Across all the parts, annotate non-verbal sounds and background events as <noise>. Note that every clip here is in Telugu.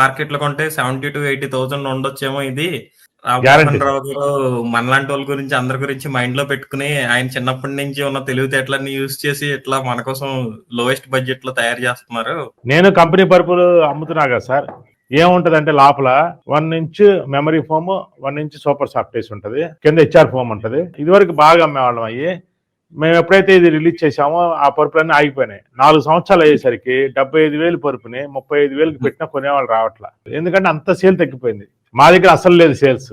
మార్కెట్లో కొంటే సెవెంటీ టు ఎయిటీ థౌసండ్ ఉండొచ్చేమో ఇది. రావు గారు మనలాంటి వాళ్ళ గురించి అందరి గురించి మైండ్లో పెట్టుకుని ఆయన చిన్నప్పటి నుంచి ఉన్న తెలివితేటలన్నీ యూజ్ చేసి ఇట్లా మన కోసం లోయెస్ట్ బడ్జెట్లో తయారు చేస్తున్నారు. నేను కంపెనీ పరుపులు అమ్ముతున్నా కదా సార్. ఏముంటదంటే లోపల one inch memory foam one inch super soft వేసి ఉంటది. కింద హెచ్ఆర్ ఫోమ్ ఉంటది. ఇదివరకు బాగా అమ్మేవాళ్ళం అయ్యి. మేము ఎప్పుడైతే ఇది రిలీజ్ చేసామో ఆ పరుపులన్నీ ఆగిపోయినాయి. నాలుగు సంవత్సరాలు అయ్యేసరికి డెబ్బై ఐదు వేలు పరుపుని ముప్పై ఐదు వేలకు పెట్టినా కొనేవాళ్ళు రావట్లా. ఎందుకంటే అంత సేల్ తగ్గిపోయింది. మా దగ్గర అసలు లేదు సేల్స్.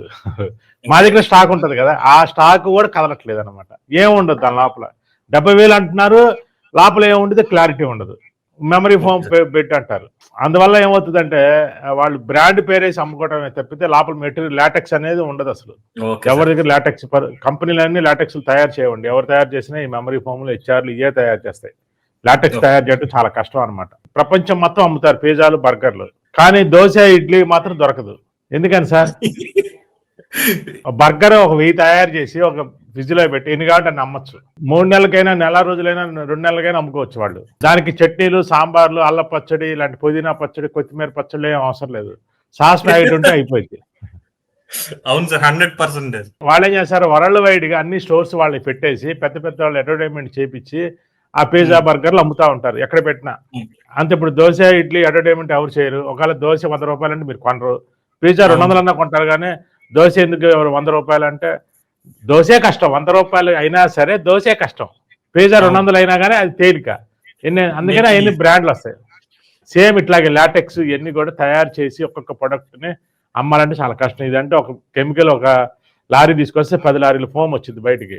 మా దగ్గర స్టాక్ ఉంటుంది కదా ఆ స్టాక్ కూడా కదలట్లేదు అనమాట ఏముండదు దాని లోపల. డెబ్బై వేలు అంటున్నారు లోపల ఏముండదు క్లారిటీ ఉండదు. మెమరీ ఫోమ్ పెట్టి అంటారు. అందువల్ల ఏమవుతుందంటే వాళ్ళు బ్రాండ్ పేరేసి అమ్ముకోవడమే తప్పితే లోపల మెటీరియల్ లాటెక్స్ అనేది ఉండదు అసలు. ఎవరి దగ్గర లాటెక్స్ కంపెనీలన్నీ లాటెక్స్ తయారు చేయవండి. ఎవరు తయారు చేసినా ఈ మెమరీ ఫోమ్లు హెచ్ఆర్లు ఇవే తయారు చేస్తాయి. లాటెక్స్. తయారు చేయడం చాలా కష్టం అన్నమాట. ప్రపంచం మొత్తం అమ్ముతారు పిజ్జాలు బర్గర్లు. కానీ దోశ ఇడ్లీ మాత్రం దొరకదు. ఎందుకని సార్? <laughs> బర్గర్ ఒక వెయ్యి తయారు చేసి ఒక ఫ్రిడ్జ్లో పెట్టి ఎన్ని కావాలంటే అన్ని అమ్మచ్చు మూడు నెలలకైనా నెల రోజులైనా రెండు నెలలకైనా అమ్ముకోవచ్చు వాళ్ళు. దానికి చట్నీలు సాంబార్లు అల్ల పచ్చడి ఇలాంటి పుదీనా పచ్చడి కొత్తిమీర పచ్చడి ఏం అవసరం లేదు. సాస్ ప్యాకెట్ ఉంటే అయిపోయింది. అవును సార్ హండ్రెడ్ పర్సెంటేజ్ వాళ్ళు ఏం చేస్తారు వరల్డ్ వైడ్గా అన్ని స్టోర్స్ వాళ్ళని పెట్టేసి పెద్ద పెద్ద వాళ్ళు అడ్వర్టైజ్మెంట్ చేపించి ఆ పిజ్జా బర్గర్లు అమ్ముతా ఉంటారు. ఎక్కడ పెట్టినా. అంతే ఇప్పుడు దోశ ఇడ్లీ అడ్వర్టైజ్మెంట్ ఎవరు చేయరు. ఒకవేళ దోశ వంద రూపాయలు అంటే మీరు కొనరు. పిజ్జా రెండు వందలు అన్నా కొంటారు కానీ దోశ ఎందుకు ఎవరు వంద రూపాయలు అంటే దోశే కష్టం. వంద రూపాయలు అయినా సరే దోశే కష్టం. పిజ్జా రెండు వందలు అయినా కానీ అది తేలిక. ఎన్ని అందుకని అవన్నీ బ్రాండ్లు వస్తాయి? సేమ్ ఇట్లాగే లాటెక్స్ ఇవన్నీ కూడా తయారు చేసి ఒక్కొక్క product ని అమ్మాలంటే చాలా కష్టం. ఇదంటే ఒక కెమికల్ ఒక లారీ తీసుకొస్తే పది లారీలు ఫోమ్ వచ్చింది బయటికి.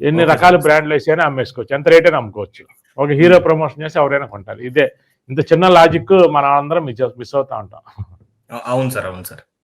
ఎన్ని రకాల. బ్రాండ్లు వేసైనా అమ్మేసుకోవచ్చు. ఎంత రేట్ అయినా అమ్ముకోవచ్చు ఒక హీరో ప్రమోషన్ చేసి ఎవరైనా కొంటారు. ఇదే. ఇంత చిన్న లాజిక్ మనం అందరం మిస్ మిస్ అవుతా ఉంటాం. అవును సార్ అవును సార్.